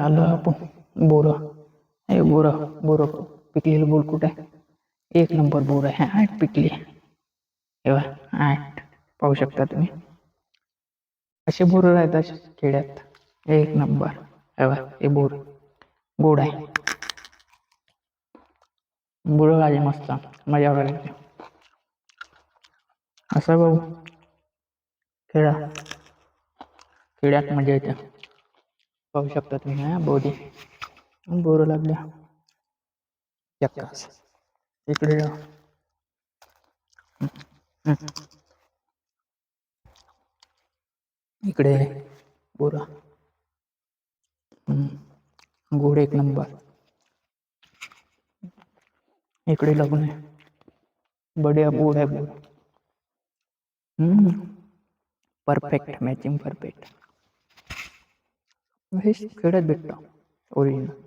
आलो आपण. बोर. हे बोर बोर पिकलेलं बोर कुठे? आहे एक नंबर बोर आहे. आठ पिकली. हे आठ. पाहू शकता तुम्ही. असे बोर राहतात खेड्यात. एक नंबर. हे हे बोर. गोड आहे. बोर आले मस्त. मजा वाटते असं भाऊ खेळा. खेड्यात मजा येते. पाहू शकता तुम्ही हा बोरी बोर लागल्या चक्कास इकडे. इकडे बोरा. गोड एक नंबर। इकडे लागून आहे बढिया बोर्ड आहे बोर्ड हम्म। Perfect matching perfect Vehis Köre Birra. Original.